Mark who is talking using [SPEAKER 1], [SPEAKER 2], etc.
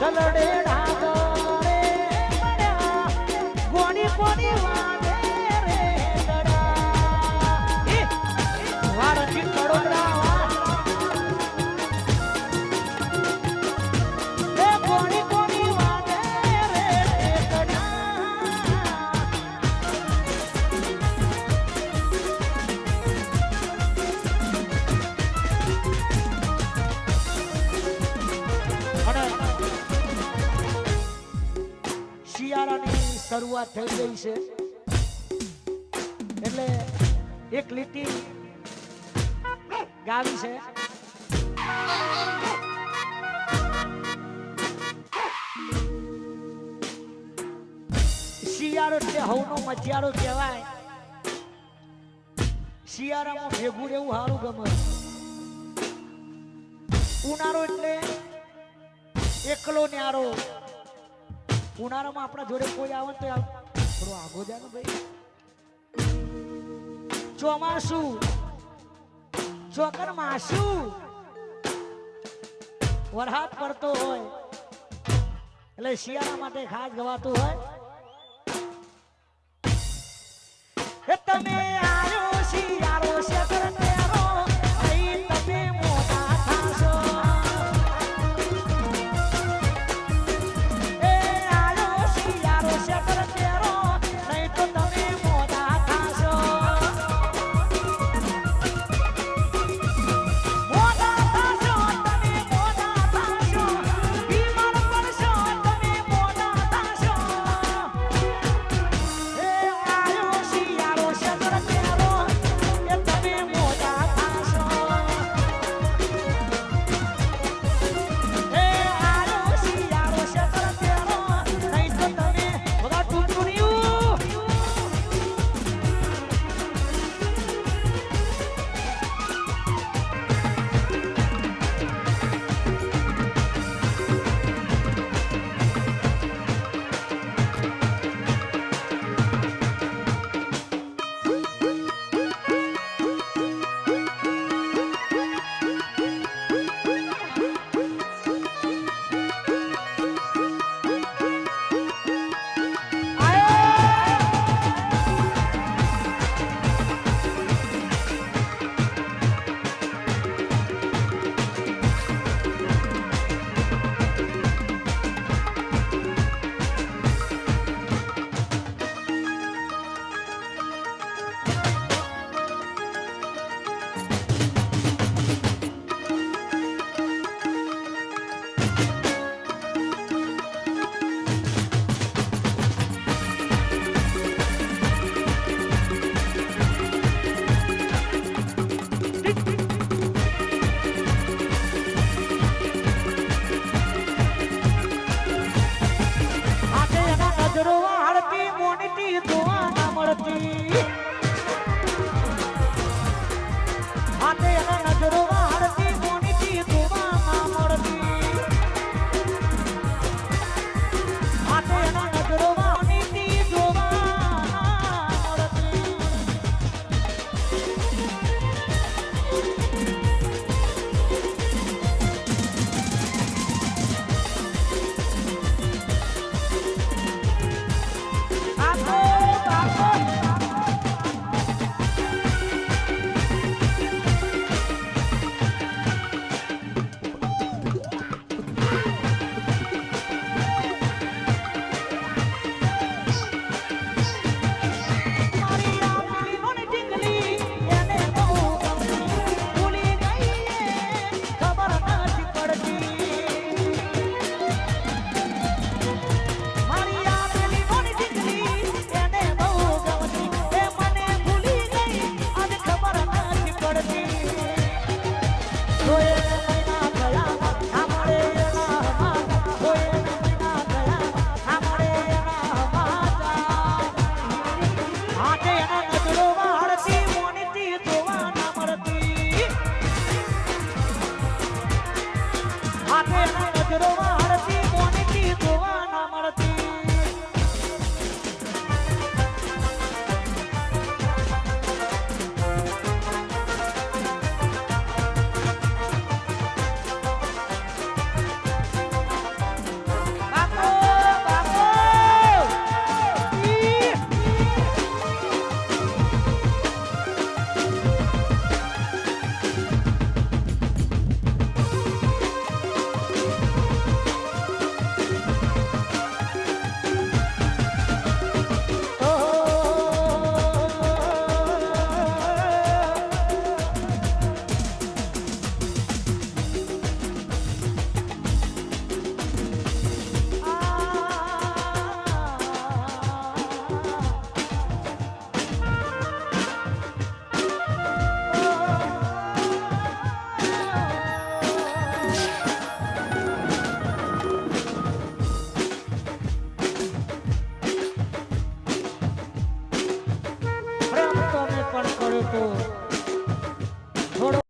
[SPEAKER 1] ಕಲಡೇಡ શરૂઆત થઈ ગઈ છે. એટલે એક લીટી ગાવી છે. શિયાળો એટલે હવનો મચિયારો કહેવાય. શિયાળામાં ભેગું રહેવું સારું ગમે. ઉનાળો એટલે એકલો ન્યારો. ઉનાળામાં આપણા જોડે કોઈ આવે તો થોડો આગો જાય ભાઈ. ચોમાસું ચોકર માસુ વરસાદ પડતો હોય, એટલે શિયાળા માટે ખાસ ગવાતું હોય. 我。